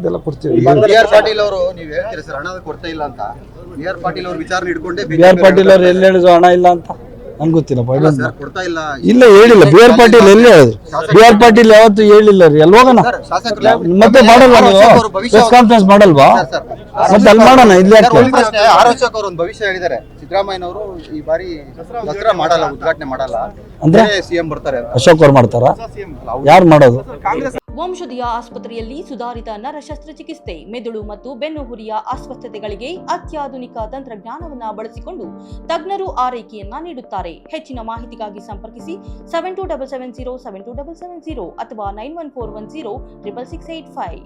ಇದೆಲ್ಲ ಕೊಡ್ತೀವಿ. B R Patil ಅವರು ನೀವು ಹೇಳ್ತೀರಿ ಸರ್ ಹಣದ ಕೊರತೆ ಇಲ್ಲ ಅಂತ. ಬಿ ಆರ್ ಪಾಟೀಲ್ ಅವ್ರ ವಿಚಾರಣೆ ಇಟ್ಕೊಂಡೆ ಬಿ ಆರ್ ಪಾಟೀಲ್ ಅವ್ರು ಎಲ್ಲಿ ಹೇಳಿದ್ರು ಹಣ ಇಲ್ಲ ಅಂತ? ನಂಗೆ ಗೊತ್ತಿಲ್ಲಪ್ಪ ಇದೊಂದು ಸರ್ ಕೊಡ್ತಾ ಇಲ್ಲ. ಇಲ್ಲ ಹೇಳಿಲ್ಲ. ಬಿ ಆರ್ ಪಾಟೀಲ್ ಎಲ್ಲಿ ಹೇಳಿದ್ರು? ಬಿ ಆರ್ ಪಾಟೀಲ್ ಯಾವತ್ತು ಹೇಳಿಲ್ಲ ರೀ? ಎಲ್ಲಿ ಹೋಗೋಣ ಸರ್ ಶಾಸಕರು ಮತ್ತೆ ಮಾಡಲ್ವಾ ನೀವು? ಪ್ರೆಸ್ ಕಾನ್ಫರೆನ್ಸ್ ಮಾಡಲ್ವಾ? ಸರ್ ಮತ್ತೆ ಅಲ್ಲಿ ಮಾಡೋಣ ಇಲ್ಲಿ ಅವರು ಒಂದು ಭವಿಷ್ಯ ಹೇಳಿದ್ದಾರೆ. ಸಿದ್ದರಾಮಯ್ಯನವರು ಈ ಬಾರಿ ದಸರಾ ಮಾಡಲ್ಲ ಉದ್ಘಾಟನೆ ಮಾಡಲ್ಲ. ಅಂದ್ರೆ? ಸಿಎಂ ಬರ್ತಾರೆ ಅಂತ. ಅಶೋಕ್ ಅವ್ರು ಮಾಡ್ತಾರ? ಯಾರು ಮಾಡೋದು? ವಂಶದಿಯ ಆಸ್ಪತ್ರೆಯಲ್ಲಿ ಸುಧಾರಿತ ನರ ಶಸ್ತ್ರಚಿಕಿತ್ಸೆ ಮೆದುಳು ಮತ್ತು ಬೆನ್ನುಹುರಿಯ ಅಸ್ವಸ್ಥತೆಗಳಿಗೆ ಅತ್ಯಾಧುನಿಕ ತಂತ್ರಜ್ಞಾನವನ್ನ ಬಳಸಿಕೊಂಡು ತಜ್ಞರು ಆರೈಕೆಯನ್ನ ನೀಡುತ್ತಾರೆ. ಹೆಚ್ಚಿನ ಮಾಹಿತಿಗಾಗಿ ಸಂಪರ್ಕಿಸಿ seven two double seven zero seven two double seven zero ಅಥವಾ nine one four one zero triple six eight five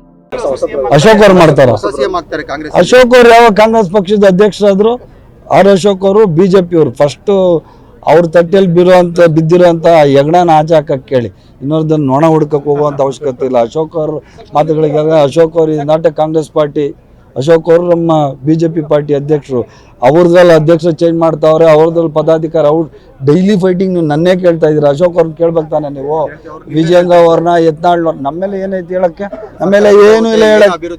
Ashok ಅವ್ರು ಮಾಡ್ತಾರ? ಅಶೋಕ್ ಅವ್ರು ಯಾವ ಕಾಂಗ್ರೆಸ್ ಪಕ್ಷದ ಅಧ್ಯಕ್ಷರಾದ್ರು ಆರ್ ಅಶೋಕ್ ಅವರು ಬಿಜೆಪಿ ಅವರು ಫಸ್ಟ್ ಅವ್ರ ತಟ್ಟೆಯಲ್ಲಿ ಬೀರುವಂತ ಬಿದ್ದಿರೋಂಥ ಹೆಗ್ಣನ ಆಚೆ ಹಾಕಕ್ಕೆ ಕೇಳಿ. ಇನ್ನೊಂದನ್ನು ನೊಣ ಹುಡ್ಕಕ್ಕೆ ಹೋಗುವಂಥ ಅವಶ್ಯಕತೆ ಇಲ್ಲ. ಅಶೋಕ್ ಅವ್ರ ಮಾತುಗಳಿಗೆ ಅಶೋಕ್ ಅವರು ಇದು not a Congress party, Ashok ಅವರು ನಮ್ಮ ಬಿ ಜೆ ಪಿ ಪಾರ್ಟಿ ಅಧ್ಯಕ್ಷರು. ಅವ್ರದ್ರಲ್ಲಿ ಅಧ್ಯಕ್ಷರು ಚೇಂಜ್ ಮಾಡ್ತಾವ್ರೆ, ಅವ್ರದ್ರಲ್ಲಿ ಪದಾಧಿಕಾರಿ, ಅವ್ರು ಡೈಲಿ ಫೈಟಿಂಗ್ ನೀವು ನನ್ನೇ ಕೇಳ್ತಾ ಇದ್ದೀರಾ? ಅಶೋಕ್ ಅವ್ರನ್ನ ಕೇಳ್ಬೇಕು ತಾನೆ ನೀವು? ವಿಜಯಂಗ ಅವ್ರನ್ನ, ಯತ್ನಾಳ್ ನಮ್ಮೇಲೆ ಏನೈತಿ ಹೇಳಕ್ಕೆ? ನಮ್ಮೇಲೆ ಏನು ಇಲ್ಲ ಹೇಳಕ್ಕೆ.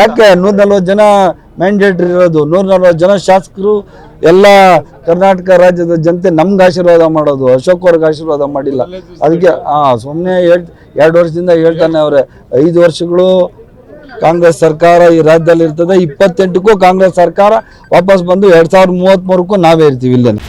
ಯಾಕೆ ನೂರ ನಲ್ವತ್ತು ಜನ ಮ್ಯಾಂಡೇಟ್ರಿ ಇರೋದು. ನೂರ ನಲ್ವತ್ತು ಜನ ಶಾಸಕರು ಎಲ್ಲ ಕರ್ನಾಟಕ ರಾಜ್ಯದ ಜನತೆ ನಮ್ಗೆ ಆಶೀರ್ವಾದ ಮಾಡೋದು. ಅಶೋಕ್ ಅವ್ರಿಗೆ ಆಶೀರ್ವಾದ ಮಾಡಿಲ್ಲ. ಅದಕ್ಕೆ ಹಾಂ ಸುಮ್ಮನೆ ಹೇಳ್, ಎರಡು ವರ್ಷದಿಂದ ಹೇಳ್ತಾನೆ ಅವರೇ. ಐದು ವರ್ಷಗಳು ಕಾಂಗ್ರೆಸ್ ಸರ್ಕಾರ ಈ ರಾಜ್ಯದಲ್ಲಿ ಇರ್ತದೆ. ಇಪ್ಪತ್ತೆಂಟಕ್ಕೂ ಕಾಂಗ್ರೆಸ್ ಸರ್ಕಾರ ವಾಪಸ್ ಬಂದು ಎರಡು ಸಾವಿರದ ಮೂವತ್ತ್ಮೂರಕ್ಕೂ ನಾವೇ ಇರ್ತೀವಿ ಇಲ್ಲೇನೆ.